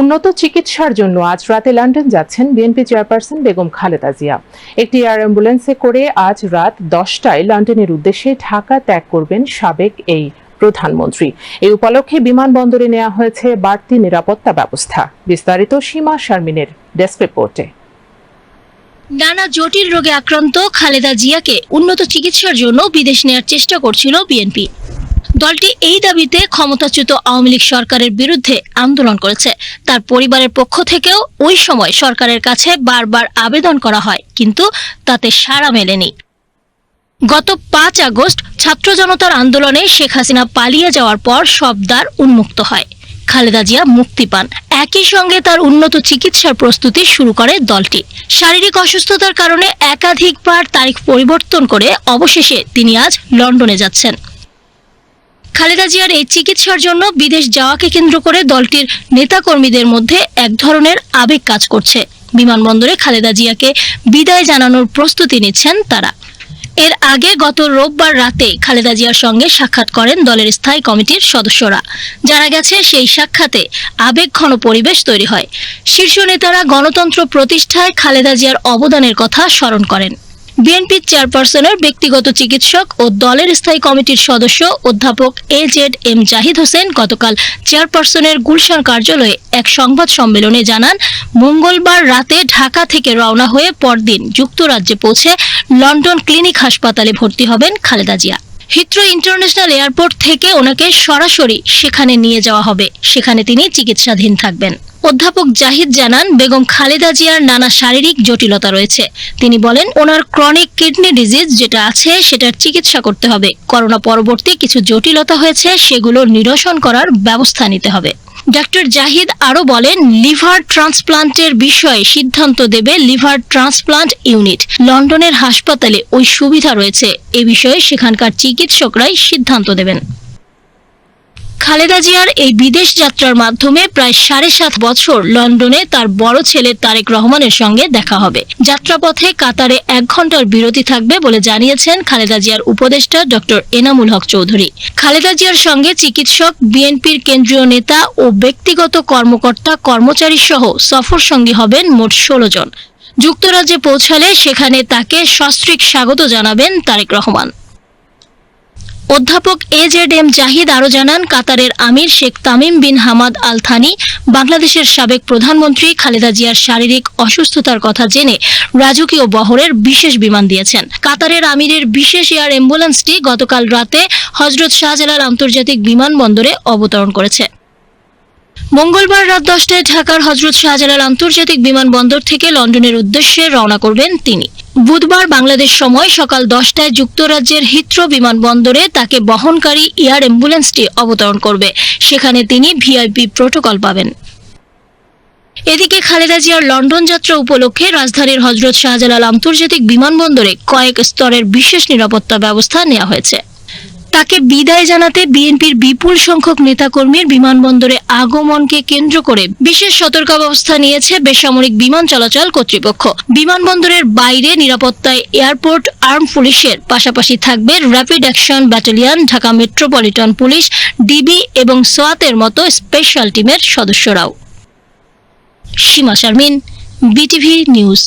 উন্নত চিকিৎসার জন্য আজ রাতে লন্ডন যাচ্ছেন বিএনপি চেয়ারপারসন বেগম খালেদা জিয়া। একটি এয়ার অ্যাম্বুলেন্সে করে আজ রাত দশটায় লন্ডনের উদ্দেশ্যে ঢাকা ত্যাগ করবেন সাবেক এই প্রধানমন্ত্রী। এই উপলক্ষে বিমানবন্দরে নেওয়া হয়েছে বাড়তি নিরাপত্তা ব্যবস্থা। বিস্তারিত সীমা শারমিনের ডেস্ক রিপোর্টে। নানা জটিল রোগে আক্রান্ত খালেদা জিয়াকে উন্নত চিকিৎসার জন্য বিদেশ নেয়ার চেষ্টা করছিল বিএনপি। দলটি এই দাবিতে ক্ষমতাচ্যুত আওয়ামী লীগ সরকারের বিরুদ্ধে আন্দোলন করেছে। তার পরিবারের পক্ষ থেকেও ওই সময় সরকারের কাছে বারবার আবেদন করা হয়, কিন্তু তাতে সাড়া মেলেনি। গত পাঁচ আগস্ট ছাত্র জনতার আন্দোলনে শেখ হাসিনা পালিয়ে যাওয়ার পর সব দ্বার উন্মুক্ত হয়। খালেদা জিয়া মুক্তি পান। একই সঙ্গে তার উন্নত চিকিৎসার প্রস্তুতি শুরু করে দলটি। শারীরিক অসুস্থতার কারণে একাধিকবার তারিখ পরিবর্তন করে অবশেষে তিনি আজ লন্ডনে যাচ্ছেন। খালেদা জিয়ার এই চিকিৎসার জন্য বিদেশ যাওয়াকে কেন্দ্র করে দলটির নেতাকর্মীদের মধ্যে এক ধরনের আবেগ কাজ করছে। বিমানবন্দরে খালেদা জিয়াকে বিদায় জানানোর প্রস্তুতি নিচ্ছেন তারা। এর আগে গত রোববার রাতে খালেদা জিয়ার সঙ্গে সাক্ষাৎ করেন দলের স্থায়ী কমিটির সদস্যরা। জানা গেছে, সেই সাক্ষাতে আবেগঘন পরিবেশ তৈরি হয়। শীর্ষ নেতারা গণতন্ত্র প্রতিষ্ঠায় খালেদা জিয়ার অবদানের কথা স্মরণ করেন। বিএনপির চেয়ারপারসনের ব্যক্তিগত চিকিৎসক ও দলের স্থায়ী কমিটির সদস্য অধ্যাপক A Z M Zahid Hossain গতকাল চেয়ারপারসনের গুলশান কার্যালয়ে এক সংবাদ সম্মেলনে জানান, মঙ্গলবার রাতে ঢাকা থেকে রওনা হয়ে পরদিন যুক্তরাজ্যে পৌঁছে লন্ডন ক্লিনিক হাসপাতালে ভর্তি হবেন Khaleda Zia. Heathrow International Airport থেকে ওনাকে সরাসরি সেখানে নিয়ে যাওয়া হবে। সেখানে তিনি চিকিৎসাধীন থাকবেন। অধ্যাপক জাহিদ জানান, বেগম খালেদা জিয়ার নানা শারীরিক জটিলতা রয়েছে। তিনি বলেন, ওনার ক্রনিক কিডনি ডিজিজ যেটা আছে, সেটার চিকিৎসা করতে হবে। করোনা পরবর্তী কিছু জটিলতা হয়েছে, সেগুলো নিরসন করার ব্যবস্থা নিতে হবে। ডক্টর জাহিদ আরও বলেন, লিভার ট্রান্সপ্লান্টের বিষয়ে সিদ্ধান্ত দেবে লিভার ট্রান্সপ্লান্ট ইউনিট। লন্ডনের হাসপাতালে ওই সুবিধা রয়েছে। এ বিষয়ে সেখানকার চিকিৎসকরাই সিদ্ধান্ত দেবেন। খালেদা জিয়ার এই বিদেশ যাত্রার মাধ্যমে প্রায় সাড়ে সাত বছর লন্ডনে তার বড় ছেলে তারেক রহমানের সঙ্গে দেখা হবে। যাত্রাপথে কাতারে এক ঘণ্টার বিরতি থাকবে বলে জানিয়েছেন খালেদা জিয়ার উপদেষ্টা ডক্টর এনামুল হক চৌধুরী। খালেদা জিয়ার সঙ্গে চিকিৎসক, বিএনপির কেন্দ্রীয় নেতা ও ব্যক্তিগত কর্মকর্তা, কর্মচারী সহ সফর সঙ্গী হবেন মোট ষোলো জন। যুক্তরাজ্যে পৌঁছালে সেখানে তাকে সস্ত্রীক স্বাগত জানাবেন তারেক রহমান। অধ্যাপক এ জেড এম জাহিদ আরও জানান, কাতারের আমির Sheikh Tamim bin Hamad Al Thani বাংলাদেশের সাবেক প্রধানমন্ত্রী খালেদা জিয়ার শারীরিক অসুস্থতার কথা জেনে রাজকীয় বহরের বিশেষ বিমান দিয়েছেন। কাতারের আমিরের বিশেষ এয়ার অ্যাম্বুলেন্সটি গতকাল রাতে হজরত শাহজালাল আন্তর্জাতিক বিমানবন্দরে অবতরণ করেছে। মঙ্গলবার রাত দশটায় ঢাকার হজরত শাহজালাল আন্তর্জাতিক বিমানবন্দর থেকে লন্ডনের উদ্দেশ্যে রওনা করবেন তিনি। বুধবার বাংলাদেশ সময় সকাল দশটায় যুক্তরাজ্যের হিথ্রো বিমানবন্দরে তাকে বহনকারী এয়ার অ্যাম্বুলেন্সটি অবতরণ করবে। সেখানে তিনি ভিআইপি প্রোটোকল পাবেন। এদিকে খালেদা জিয়ার লন্ডন যাত্রা উপলক্ষে রাজধানীর হজরত শাহজালাল আন্তর্জাতিক বিমানবন্দরে কয়েক স্তরের বিশেষ নিরাপত্তা ব্যবস্থা নেওয়া হয়েছে। তাকে বিদায় জানাতে বিএনপির বিপুল সংখ্যক নেতাকর্মীর বিমানবন্দরে আগমনকে কেন্দ্র করে বিশেষ সতর্ক ব্যবস্থা নিয়েছে বেসামরিক বিমান চলাচল কর্তৃপক্ষ। বিমানবন্দরের বাইরে নিরাপত্তায় এয়ারপোর্ট, আর্ম পুলিশের পাশাপাশি থাকবে Rapid Action Battalion, Dhaka metropolitan police, DB এবং সোয়াতের মতো স্পেশাল টিমের সদস্যরাও। Sima Sharmin, BTV news.